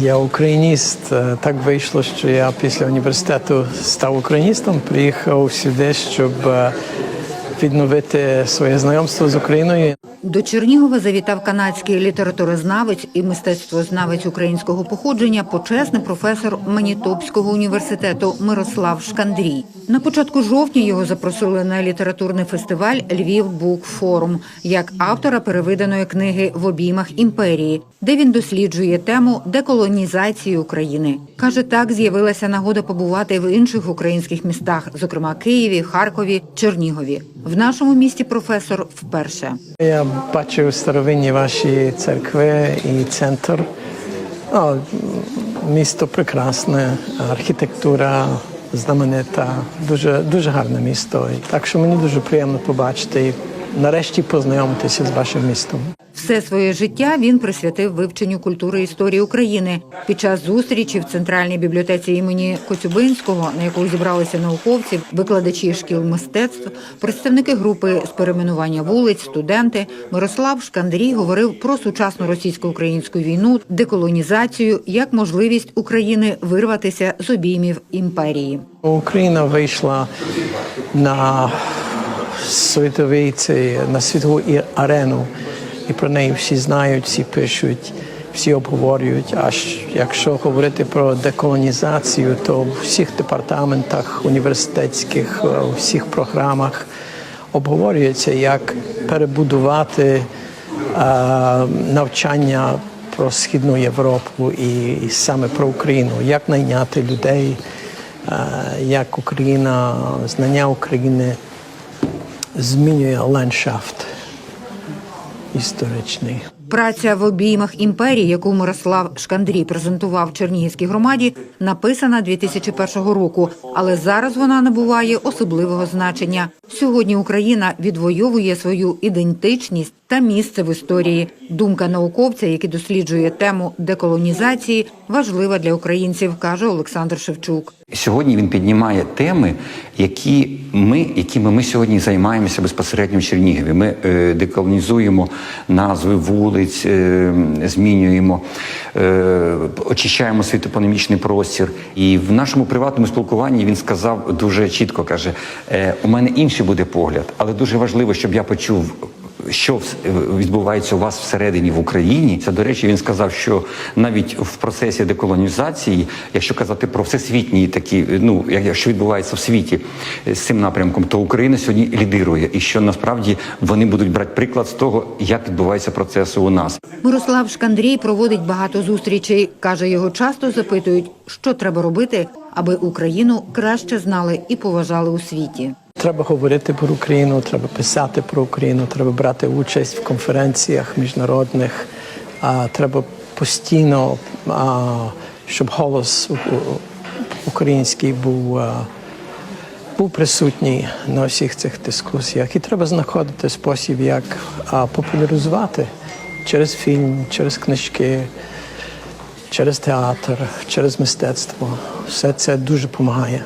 Я україніст. Е, Так вийшло, що я після університету став україністом, приїхав сюди, щоб е, відновити своє знайомство з Україною. До Чернігова завітав канадський літературознавець і мистецтвознавець українського походження, почесний професор Манітопського університету Мирослав Шкандрій. На початку жовтня його запросили на літературний фестиваль Львів Бук Форум як автора перевиданої книги В обіймах імперії, де він досліджує тему деколонізації України. Каже, так з'явилася нагода побувати в інших українських містах, зокрема Києві, Харкові, Чернігові. В нашому місті професор вперше. Я бачив старовинні ваші церкви і центр. О, місто прекрасне, архітектура знаменита, дуже, дуже гарне місто. Так що мені дуже приємно побачити і нарешті познайомитися з вашим містом. Все своє життя він присвятив вивченню культури історії України. Під час зустрічі в центральній бібліотеці імені Коцюбинського, на яку зібралися науковці, викладачі шкіл мистецтв, представники групи з перейменування вулиць, студенти, Мирослав Шкандрій говорив про сучасну російсько-українську війну, деколонізацію як можливість України вирватися з обіймів імперії. Україна вийшла на світовий на світову арену, і про неї всі знають, всі пишуть, всі обговорюють. А якщо говорити про деколонізацію, то в всіх департаментах університетських, е, у всіх програмах обговорюється, як перебудувати е, навчання про східну Європу і, і саме про Україну, як найняти людей, е, як Україна, знання України змінює ландшафт історичний. Праця в обіймах імперії, яку Мирослав Шкандрій презентував Чернігівській громаді, написана 2001 року, але зараз вона набуває особливого значення. Сьогодні Україна відвоює свою ідентичність та місце в історії. Думка науковця, який досліджує тему деколонізації, важлива для українців, каже Олександр Шевчук. Сьогодні він піднімає теми, які ми, якими ми сьогодні займаємося безпосередньо в Чернігові. Ми е, деколонізуємо назви вулиць, е, змінюємо, е, очищаємо світопономічний простір. І в нашому приватному спілкуванні він сказав дуже чітко: каже: е, у мене інший буде погляд, але дуже важливо, щоб я почув. Що відбувається у вас всередині в Україні? Це до речі, він сказав, що навіть в процесі деколонізації, якщо казати про всесвітні такі, ну як- що відбувається в світі е, з цим напрямком, то Україна сьогодні лідирує, і що насправді вони будуть брати приклад з того, як відбуваються процеси у нас. Мирослав Шкандрій проводить багато зустрічей. каже, його часто запитують, що треба робити, аби Україну краще знали і поважали у світі. Треба говорити про Україну, треба писати про Україну, треба брати участь в конференціях міжнародних. А, треба постійно, а, щоб голос український був, був присутній на всіх цих дискусіях. І треба знаходити спосіб, як популяризувати через фільм, через книжки, через театр, через мистецтво. Все це дуже допомагає.